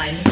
one.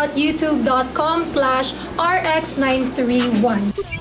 Out youtube.com slash rx931.